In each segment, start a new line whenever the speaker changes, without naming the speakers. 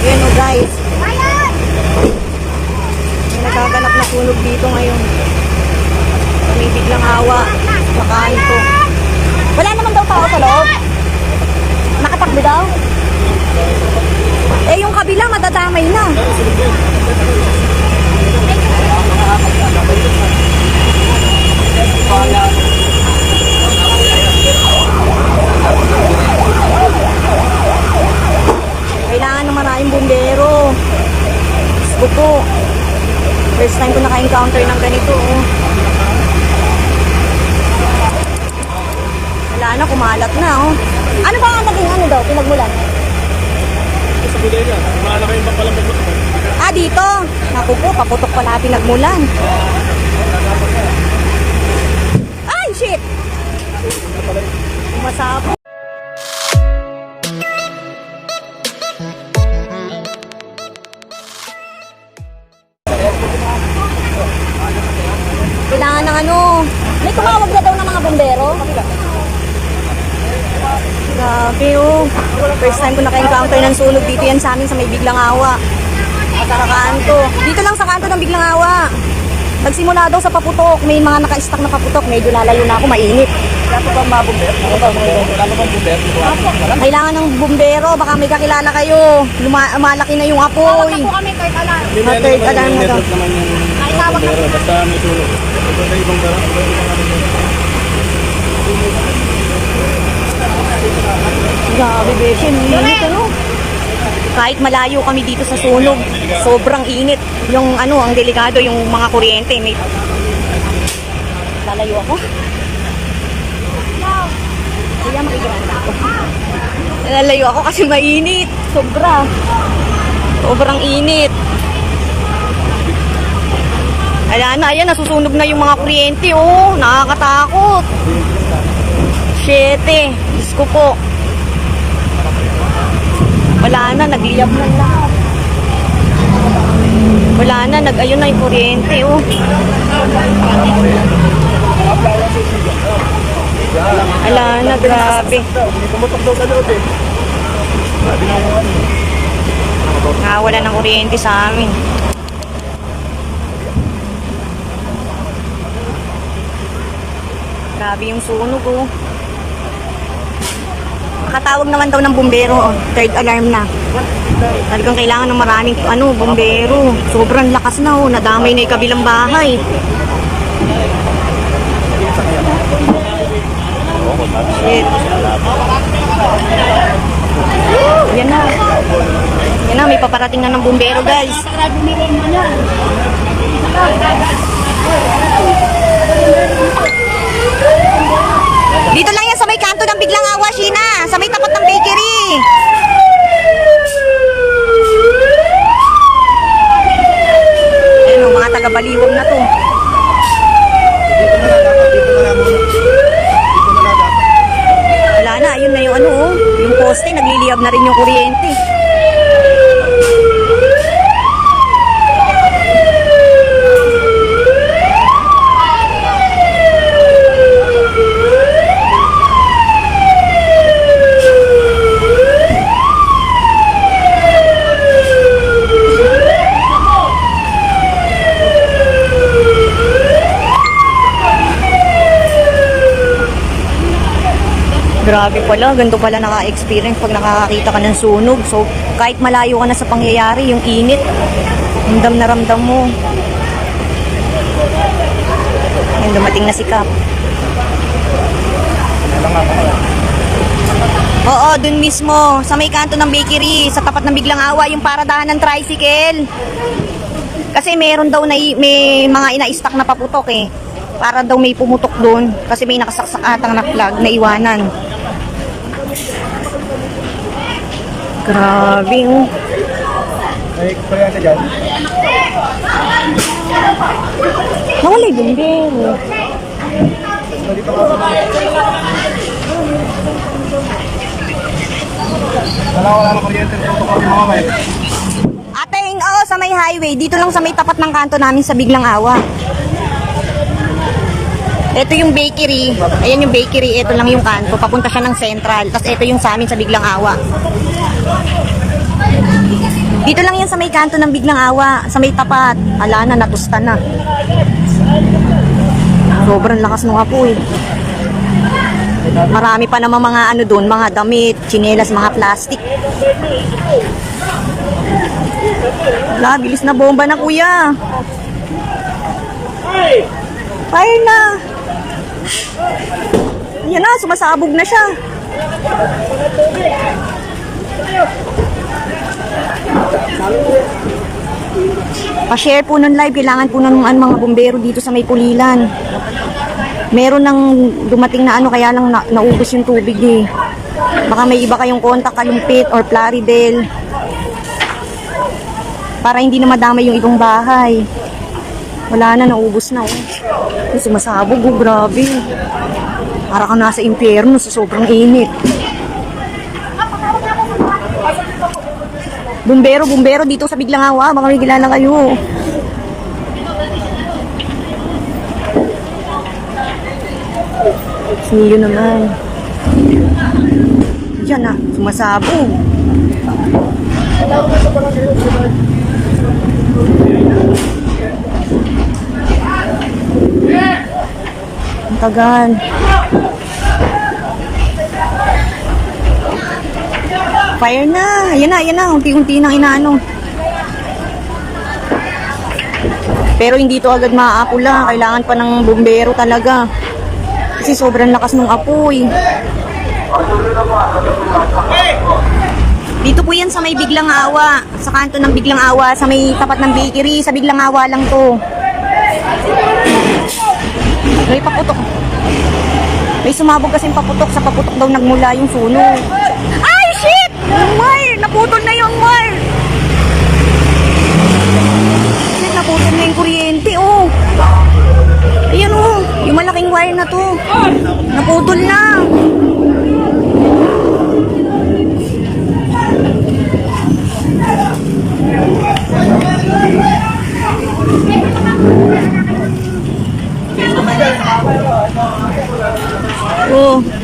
Ayan o guys. May nagaganap na sunog dito ngayon. May biglang awa. Makain ko. Wala naman daw tao sa loob. Nakatakbo daw. Eh yung kabila madadamay na. Kailangan ng maraming bumbero. Gusto ko. First time ko naka-encounter ng ganito. Oh. Wala na, kumalat na. Oh. Ano ba ang naging ano daw, pinagmulan?
Sa bodega, malaki yung papalang pagbuto.
Ah, dito. Naku po, paputok pala pinagmulan. Ay, shit! Masapo. Grabe oh. First time ko naka-encounter ng sunog dito yan sa amin sa may biglang awa. Sa kanto. Dito lang sa kanto ng biglang awa. Nagsimula daw sa paputok. May mga naka-stack na paputok. Medyo lalayo na ako, mainit.
Pa bang mabumber? Bang?
Kailangan ng bumbero. Baka may kakilala kayo. Luma- malaki na yung apoy.
kami third alarm.
Ah, third alarm na daw.
yung
tawag
bumbero. Basta may tulog. Sa ibang barang.
Grabe, Beshi. Ang init, ano? Kahit malayo kami dito sa sunog, sobrang init. Yung ano, ang delikado, yung mga kuryente. May... Lalayo ako. Kaya makigranda ako. Lalayo ako kasi mainit. Sobra. Sobrang init. Wala na, ayan, nasusunog na yung mga kuryente, oh. Nakakatakot. Shete. Diyos ko po. Wala na, nagliyab na lahat. Wala na, nag ayun na yung kuryente, oh. Wala na, grabe. Nakawala ng kuryente sa amin. Grabe yung sunog, oh. Nakatawag naman daw ng bumbero, oh. Third alarm na. Talagang kailangan ng maraming ano, bumbero. Sobrang lakas na, oh. Nadamay na yung kabilang bahay. Shit. Yan na. Yan na, may paparating na ng bumbero, guys. Dito lang yan sa may kanto ng Biglang Awa, Sheena. Sa may tapat ng bakery. Ayan o, mga taga-baliwag na to. Wala na, ayun na yung ano oh. Yung poste, nagliliyab na rin yung kuryente. Grabe pala, ganito pala naka-experience pag nakakakita ka ng sunog. So, kahit malayo ka na sa pangyayari, yung init, ramdam na ramdam mo. Ayun, dumating na si Cap. Oo, dun mismo, sa may kanto ng bakery, sa tapat ng biglang awa, yung paradahan ng tricycle. Kasi meron daw na, may mga ina-stack na paputok eh. Para daw may pumutok doon. Kasi may nakasaksak atang na flag na iwanan. Grabe oh.
May kuryente dyan.
Nawala yung bumbero.
Wala wala ng kuryente. Tutok kayo.
Ating, oh, sa may highway. Dito lang sa may tapat ng kanto namin sa Biglang Awa. Ito yung bakery. Ayan yung bakery. Ito lang yung kanto. Papunta siya ng central. Tapos ito yung sa amin sa Biglang Awa. Dito lang yan sa may kanto ng biglang awa, sa may tapat. Ala na, natusta na. Sobrang lakas ng apoy. Marami pa naman mga ano doon, mga damit, chinelas, mga plastic. Wala, bilis na bomba na kuya. Fire na. Yan na, sumasabog na siya. Pa-share po ng live, kailangan po ano, mga bumbero dito sa may pulilan. Meron ng dumating na ano, kaya lang na, naubos yung tubig eh. Baka may iba kayong kontak, kalumpit or Plaridel. Para hindi na madamay yung ibang bahay. Wala na, naubos na oh. Sumasabog oh, grabe. Para ka nasa impyerno sa sobrang init. Bumbero, bumbero dito sa Biglang Awa. Baka may kilala kayo. Siniyo naman. Yan na, sumasabog. Ang tagal. Fire na. Ayan na, ayan na. Unti-unti nang inaano. Pero hindi to agad maaapula. Kailangan pa ng bumbero talaga. Kasi sobrang lakas ng apoy. Dito po yan sa may Biglang Awa. Sa kanto ng Biglang Awa. Sa may tapat ng bakery. Sa Biglang Awa lang to. May paputok. May sumabog kasing paputok. Sa paputok daw nagmula yung sunog. Yung wire! Naputol na yung wire! Shit, naputol na yung kuryente, oh. Ayan, oh. Yung malaking wire na to. Naputol na. Oh.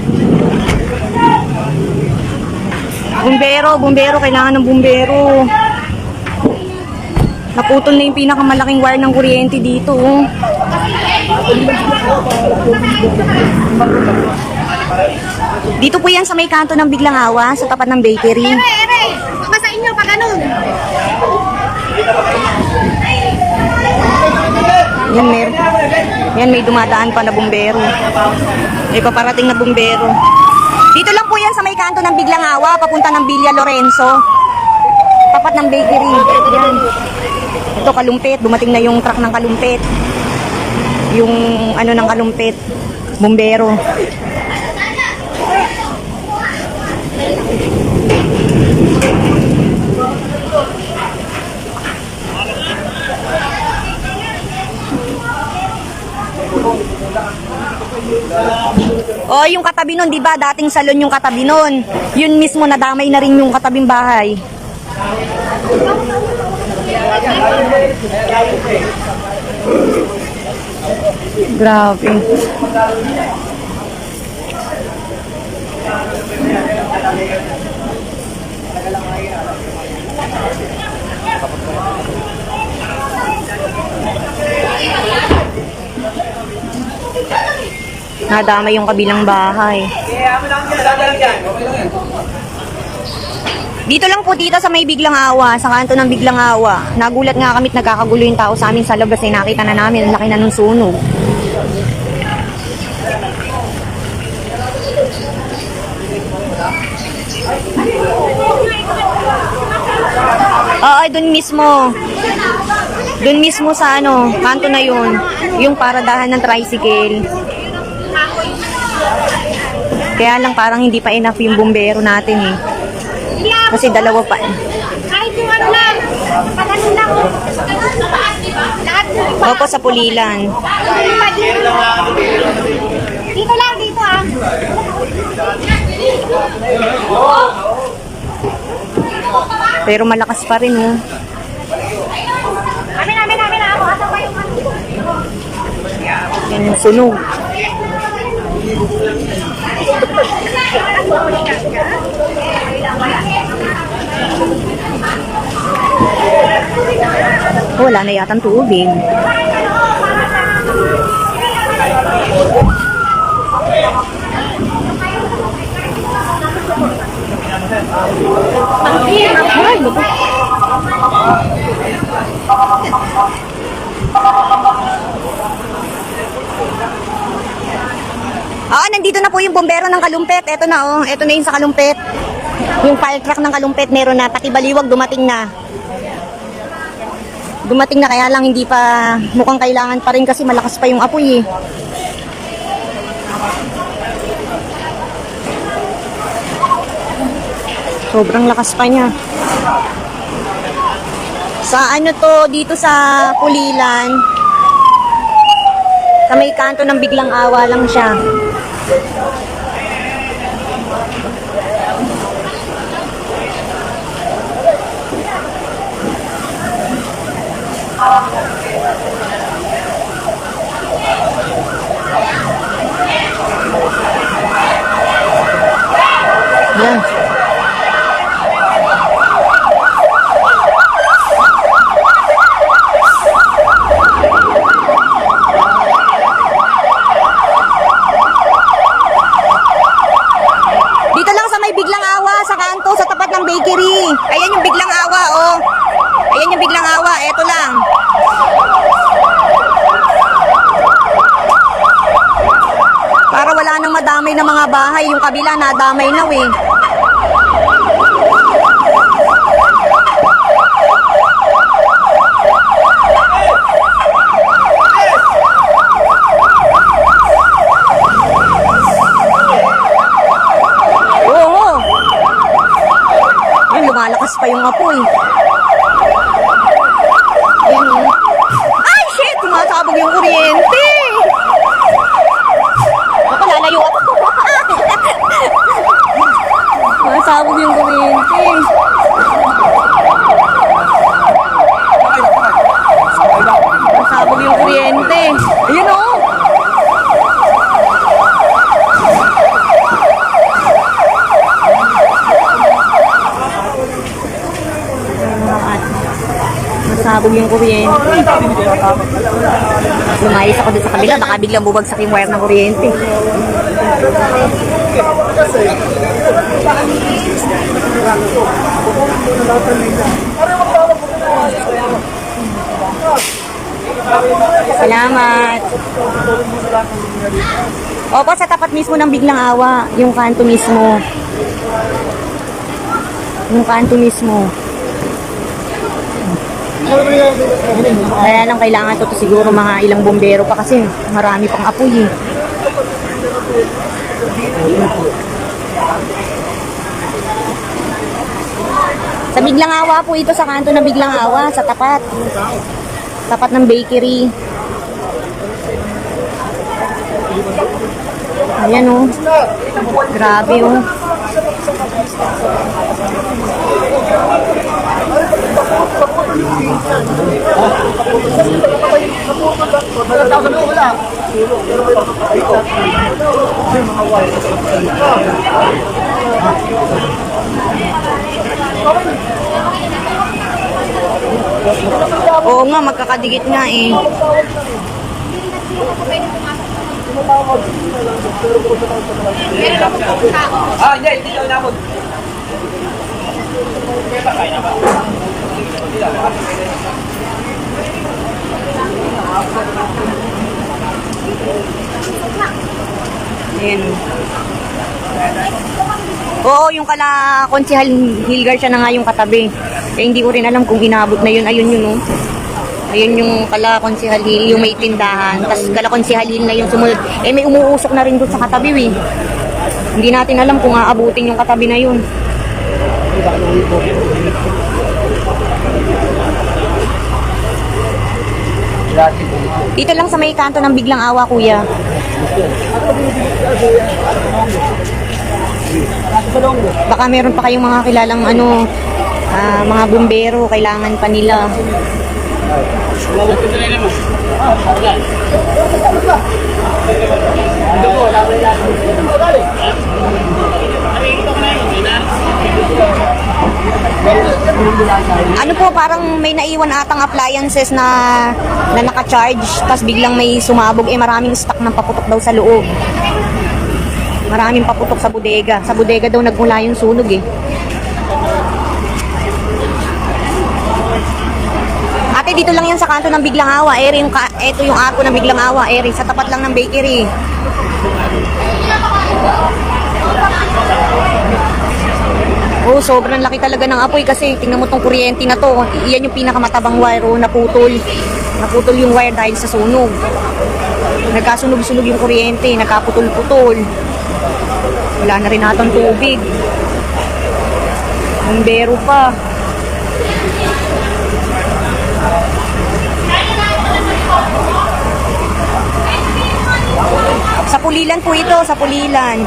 Bumbero, bumbero, kailangan ng bumbero. Naputol na yung pinakamalaking wire ng kuryente dito. Oh. Dito po yan sa may kanto ng Biglang Awa, sa tapat ng bakery.
Ere, ere! Sa inyo, pag ganun.
Yan, mer yan, may dumadaan pa na bumbero. May paparating na bumbero. Dito lang po sa may kanto ng Biglang Awa, papunta ng Villa Lorenzo. Tapat ng bakery. Yan. Ito, kalumpit. Dumating na yung truck ng kalumpit. Yung ano ng kalumpit. Bumbero. Oh, yung katabi nun, di ba? Dating salon yung katabi nun. Yun mismo, nadamay na rin yung katabing bahay. Grabe. Nadama yung kabilang bahay. Dito lang po dito sa may Biglang Awa, sa kanto ng Biglang Awa. Nagulat nga kami at nagkakagulo yung tao sa amin sa labas ay nakita na namin, ang laki na nung sunog. Oo, dun mismo. Dun mismo sa ano, kanto na yun. Yung paradahan ng tricycle. Kaya lang parang hindi pa enough yung bumbero natin eh. Kasi dalawa pa.
Kahit yung ano lang, pag ano lang. Lahat.
Opo sa pulilan.
Dito. Lang, dito ah.
Pero malakas pa rin oh.
Amin, amin, amin. Ako, asa pa yung ano.
Yan yung sunog. Wala na yatang tubig. Ay, labo. Ah, nandito na po yung bombero ng Kalumpet. Ito na oh, ito na yung sa Kalumpet. Yung fire truck ng Kalumpet meron na, pati baliwag dumating na. Dumating na kaya lang hindi pa mukhang kailangan pa rin kasi malakas pa yung apoy eh. Sobrang lakas pa niya. Sa ano to, dito sa Pulilan, sa may kanto ng biglang awa lang siya. Yan. Dito lang sa may biglang awa, sa kanto, sa tapat ng bakery. Ayan yung biglang awa, oh. Ayan yung biglang awa, eto lang. Para wala nang madamay na mga bahay, yung kabila nadamay na, eh. Lumalakas pa yung apoy. Ayun. oh. Ay, shit! Tumasabog yung kuryente! Ako, lalayo ako. Tumasabog yung kuryente. Tumasabog yung kuryente. Ayun, oh! Masabog yung kuryente. Lumayas ako dun sa kabila, baka biglang bubagsak yung wire ng kuryente. Salamat. Opo, sa tapat mismo ng biglang awa, yung kanto mismo. Yung kanto mismo. Kaya lang kailangan to, siguro mga ilang bombero pa kasi marami pang apoy eh. Sa Biglang Awa po ito sa kanto ng Biglang Awa, sa tapat. Tapat ng bakery. Ayan oh. Grabe oh. Oo nga, magkakadikit nga eh.
Ah, hindi, hindi daw inabot.
Ayan. Oo, yung kala Konsihal Hilgar siya na nga yung katabi. Eh, hindi ko rin alam kung inabot na yun. Ayun yun, oh. Ayun yung kala Konsihal Hill, yung may tindahan. Tapos kala Konsihal Hill na yung sumunod. Eh, may umuusok na rin doon sa katabi, eh. Hindi natin alam kung aabutin yung katabi na yun. Dito lang sa may kanto ng biglang awa, kuya. Baka meron pa kayong mga kilalang ano, ah, mga bumbero, kailangan pa nila. Ano po, parang may naiwan atang appliances na na naka-charge, tapos biglang may sumabog. Eh, maraming stock ng paputok daw sa loob. Maraming paputok sa bodega. Sa bodega daw nagmula yung sunog eh. Ate, dito lang yan sa kanto ng Biglang Awa. Ere, yung ka- eto yung ako ng Biglang Awa. Ere, sa tapat lang ng bakery. Oh, sobrang laki talaga ng apoy kasi tingnan mo tong kuryente na to. Iyan yung pinakamatabang wire, oh, naputol. Naputol yung wire dahil sa sunog. Nagkasunog-sunog yung kuryente, nagkaputol-putol. Wala na rin natang tubig. Bumbero pa. Sa Pulilan po ito, sa Pulilan.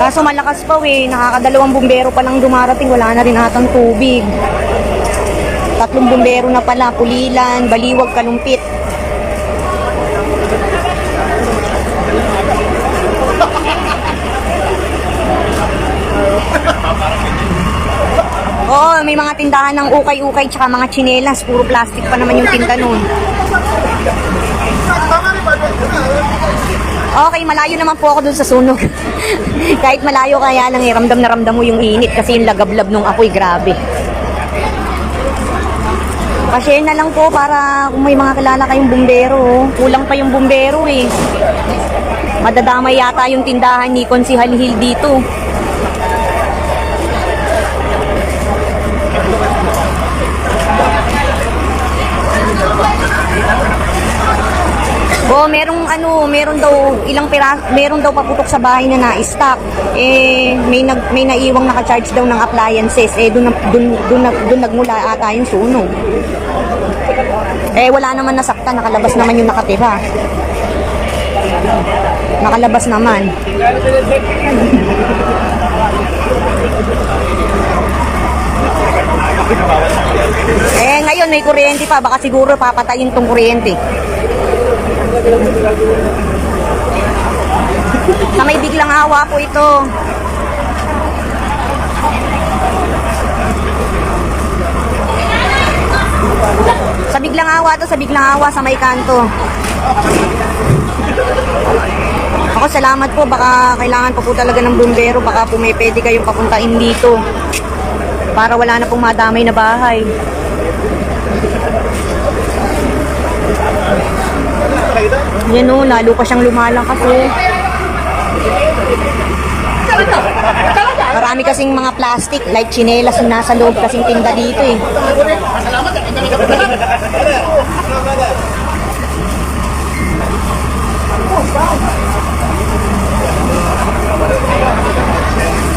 Kaso malakas pa eh, nakakadalawang bumbero pa lang dumarating, wala na rin atang tubig. Tatlong bumbero na pala, Pulilan, Baliwag, Kalumpit. Oo, may mga tindahan ng ukay-ukay tsaka mga tsinelas. Puro plastic pa naman yung tinda nun. Okay, malayo naman po ako dun sa sunog. Kahit malayo kaya lang, eh, ramdam na ramdam mo yung init kasi yung lagablab nung apoy, grabe. Pa-share na lang po para kung may mga kilala kayong bumbero. oh. Kulang pa yung bumbero eh. Madadamay yata yung tindahan ni Konsi Halihil dito. Oh, merong ano, meron daw ilang pira, meron daw paputok sa bahay na na-stock. Eh may nag may naiwang naka-charge daw ng appliances. Eh doon doon doon doon nagmula ata yung sunog. Eh wala naman nasaktan, nakalabas naman yung nakatira. Nakalabas naman. Eh ngayon may kuryente pa, baka siguro papatayin tong kuryente. Sa may biglang awa po ito. Sa biglang awa to, sa biglang awa sa may kanto. Ako salamat po, baka kailangan pa po talaga ng bumbero, baka po may pwede kayong papuntain dito. Para wala na pong madamay na bahay. Yan o, lalo pa siyang lumalakas o. Marami kasing mga plastic, like chinelas yung nasa loob kasing tinda dito eh.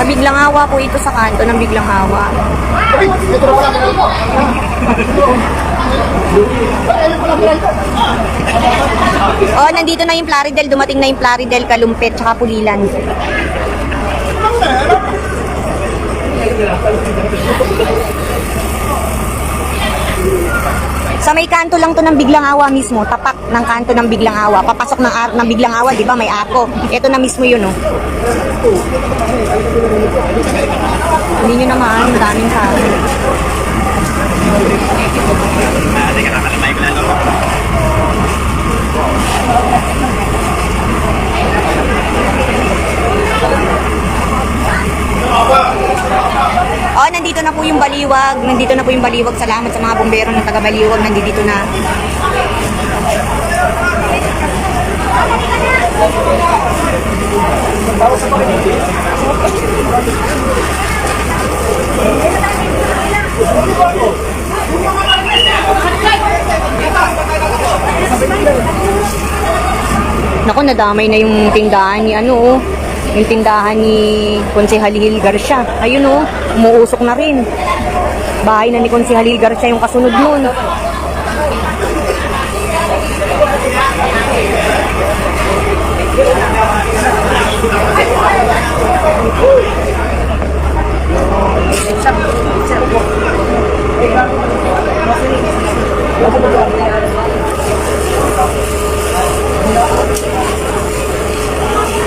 Biglang awa po ito sa kanto ng biglang awa. Oh, nandito na yung Plaridel. Dumating na yung Plaridel, Kalumpit, tsaka Pulilan. Sa may kanto lang to ng Biglang Awa mismo, tapak ng kanto ng Biglang Awa. Papasok ng, ng Biglang Awa, di ba? May ako. Ito na mismo yun, oh. Hindi nyo naman, daming na po yung baliwag. Salamat sa mga bumbero ng taga Baliwag. Nandito na. Nako, nadamay na yung tindahan ni ano, oh. Yung tindahan ni Konsehal Halil Garcia. Ayun, oh. Umuusok na rin. Bahay na ni Konsehal Halil Garcia yung kasunod nun.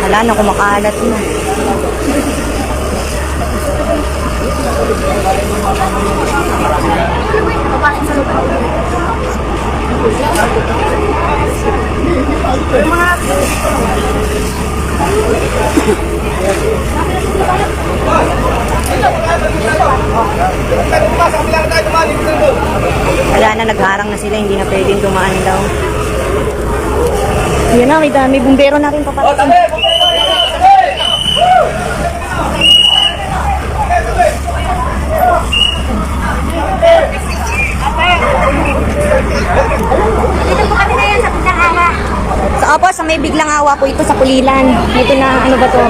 Wala na, kumakalat na. kumain sa lupa. Yung
mga...
Wala
na, nagharang
na sila, hindi na pwedeng dumaan daw. Yan na, may dami.
Bumbero na rin paparating. Oh, opo, sa may biglang awa po ito sa Pulilan. Dito na, ano ba to?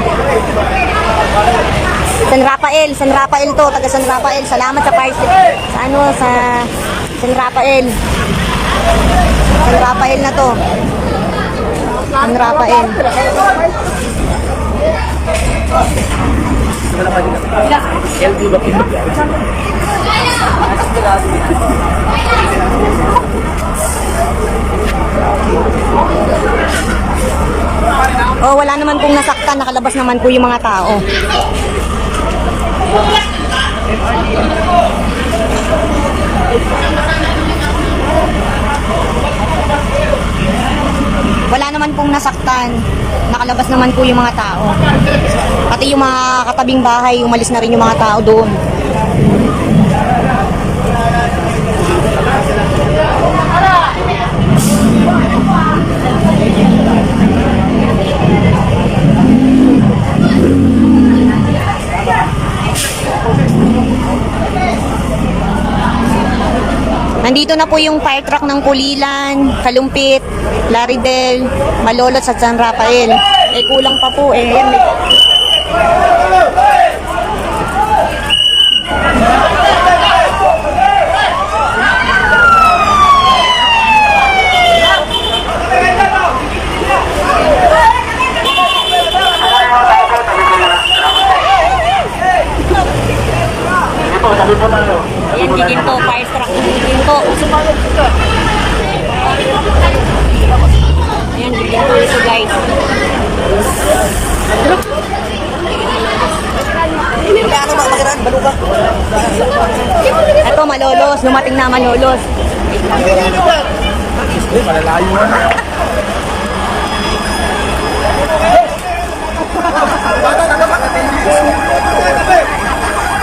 San Rafael, San Rafael to, taga San Rafael. Salamat sa parcel. Sa ano, sa San Rafael. San Rafael na to. San Rafael. Oh, wala naman pong nasaktan, nakalabas naman po yung mga tao. Wala naman pong nasaktan, nakalabas naman po yung mga tao. Pati yung mga katabing bahay, umalis na rin yung mga tao doon. Nandito na po yung fire truck ng Pulilan, Kalumpit, Laridel, Malolot sa San Rafael. Eh kulang pa po eh. Ayan, may- Ayan, Ayan, giginto ito guys. Ito, malolos. Lumating na malolos.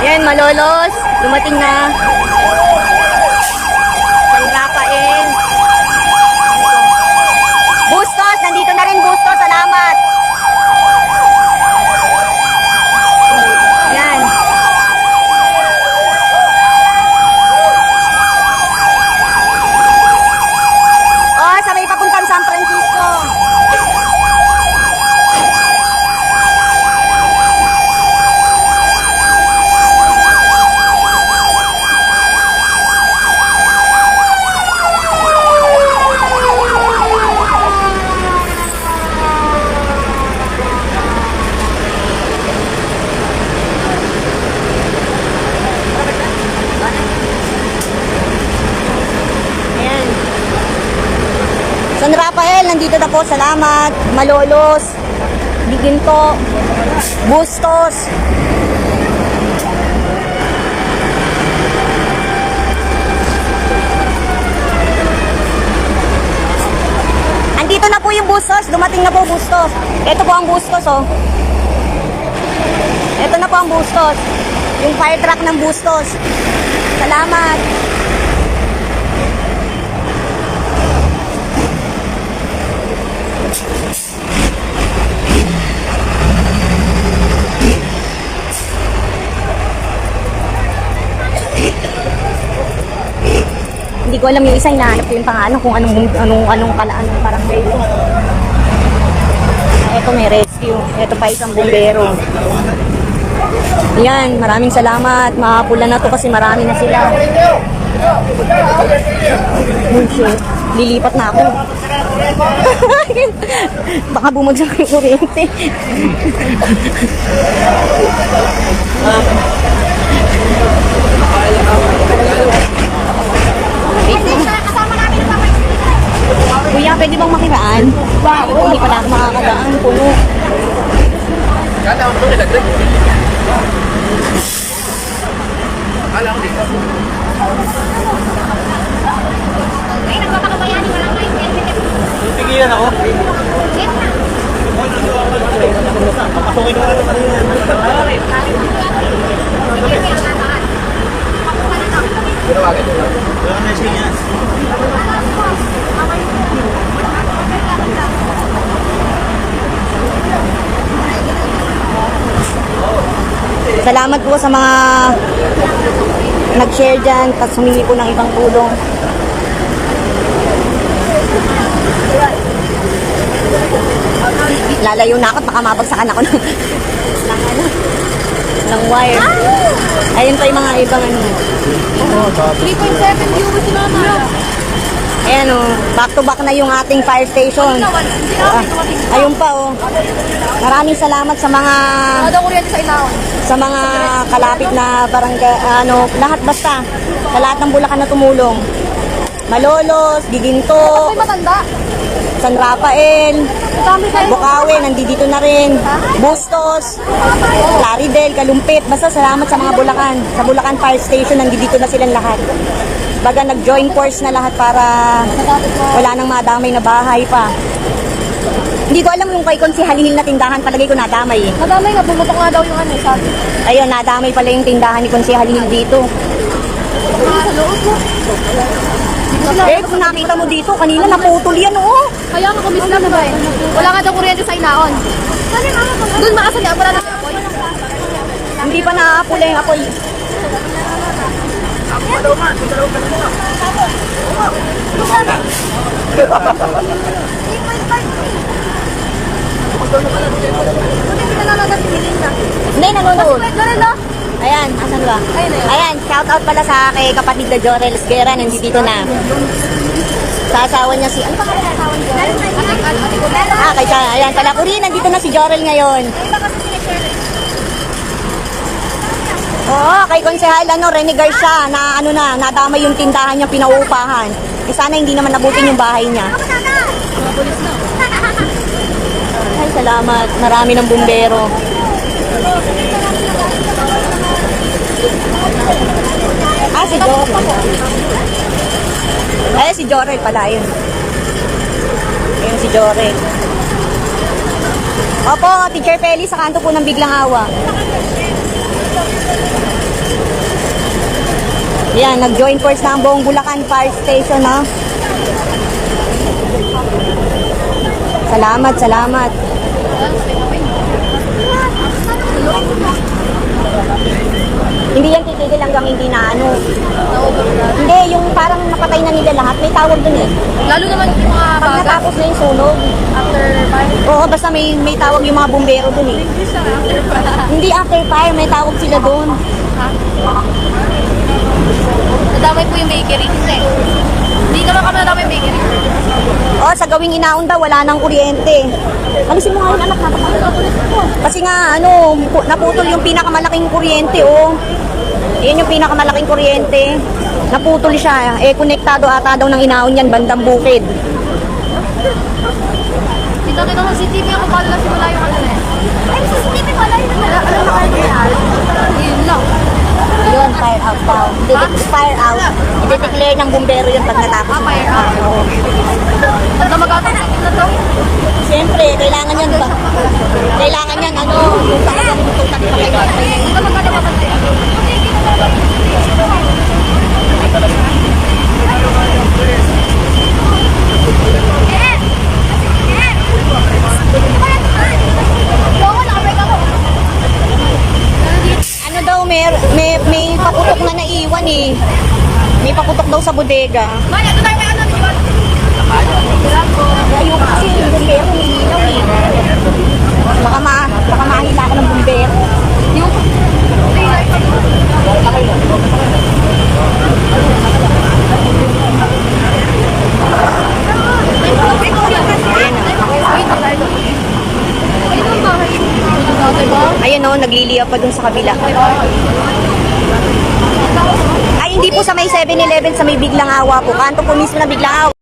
Ayan, malolos. Dumating na. San Rafael. Bustos, nandito na rin Bustos. Salamat. Ayan. Oh, sa may papuntang San Francisco. Ayan. San Na po. Salamat. Malolos. Giginto. Bustos. Andito na po yung bustos. Dumating na po bustos. Ito po ang bustos, oh. Ito na po ang bustos. Yung fire truck ng bustos. Salamat. Hindi ko alam yung isa hinahanap ko yung pangalan kung anong anong anong kalaan ng parang ito. Ito may rescue. Ito pa isang bumbero. Yan, maraming salamat. Makapula na to kasi marami na sila. Lilipat na ako. Baka bumagsak yung kuryente.
Kasama namin ang papay.
Kuya, pwede bang makiraan? Wow. Hindi pala ako makakadaan. Puno.
Kala ko ito nilagdag. Kala ko dito.
Ay, nagpapakabayani. Wala tayong helmet.
Tigilan ako. Papasukin ko na ito kanina.
Ginawagan nyo lang.
Salamat po sa mga nag-share dyan, tapos humingi po ng ibang tulong. Lalayo na ako at baka mabagsakan ako ng... ng ano ng wire. Ayun pa yung mga ibang ano.
3.7 viewers si Mama.
Ayan o, back to back na yung ating fire station. Ah, ayun pa o. Maraming salamat sa mga
Ada ko rin sa
mga kalapit na barangay, ano, lahat basta. Sa lahat ng Bulacan na tumulong. Malolos, Giginto,
May matanda.
San Rafael. Bukawi, nandito na rin. Bustos, Claridel, Kalumpit. Basta salamat sa mga Bulacan. Sa Bulacan Fire Station, nandito na silang lahat. Baga nag-join force na lahat para wala nang madamay na bahay pa. Hindi ko alam yung kay Konsi Halihil na tindahan, palagay ko nadamay eh.
Madamay nga, bumutok nga daw yung ano, sabi.
Ayun, nadamay pala yung tindahan ni Konsi Halihil dito.
Sa loob mo.
Eh, kung nakita mo dito, kanina naputol yan, oo.
Kaya nga kumis lang ba eh. Wala nga daw kuryente sa inaon. Doon makasali, wala na apoy.
Hindi pa naapula yung apoy. Hindi, nanonood. Ayan, asan ba? Ayan, shout out pala sa kay kapatid na Jorel Esguera, nandito na. Sa asawa niya si, ano pa kaya asawa niya? Ah, kay siya, ayan pala. Uri, nandito na si Jorel ngayon. Oo, kay Konsehal, ano, Rene Garcia, na ano na, nadamay yung tindahan niya, pinauupahan. Eh, sana hindi naman nabutin yung bahay niya. Ay, salamat. Marami ng bumbero. Ah, si Jorel. Ay, si Jorel pala, yun. Ayun si Jorel. Opo, Teacher Feli, sa kanto po ng Biglang Awa. Yan, nag-join force na ang buong Bulacan Fire Station, no? Salamat, salamat. Hindi yan titigil hanggang hindi na ano. Hindi, yung parang napatay na nila lahat, may tawag dun eh.
Lalo naman yung mga
Pag
baga.
natapos na yung sunog,
After fire.
oo, basta may, may tawag yung mga bumbero dun eh. Hindi after fire, may tawag sila dun.
Nadamay po yung bakery. Hindi. Naman kami nadamay yung bakery.
Oh, sa gawing inaon daw, wala nang kuryente. Alisin mo nga yung anak natin. Kasi nga, ano, pu- naputol yung pinakamalaking kuryente, oh. Yan yung pinakamalaking kuryente. Naputol siya. Eh, konektado ata daw ng inaon yan, bandang bukid.
Dito kita sa CCTV ako paano na simula yung ano eh. Ay, sa CCTV wala yun. Ano na kayo? Yun.
Yun, fire out daw. Dede- fire out. I-declare ng bumbero yun pag natapos.
Ah, fire out.
Oo.
Pag magkakasin na to.
Siyempre, kailangan yan ba? Kailangan yan, ano, yung talagang tutak pa kayo.
Hindi ka magkakasin.
Ano daw, may, may, may paputok na naiwan eh. May paputok daw sa bodega.
Maya, ito tayo ano yun.
Ayoko kasi yung bumbero umiilaw eh. Baka, ma baka mahila ka ng bumbero.
Yung
Ayun o, nagliliya pa dun sa kabila. Hindi po sa may 7-Eleven, sa may Biglang Awa po. Kanto po mismo na Biglang Awa.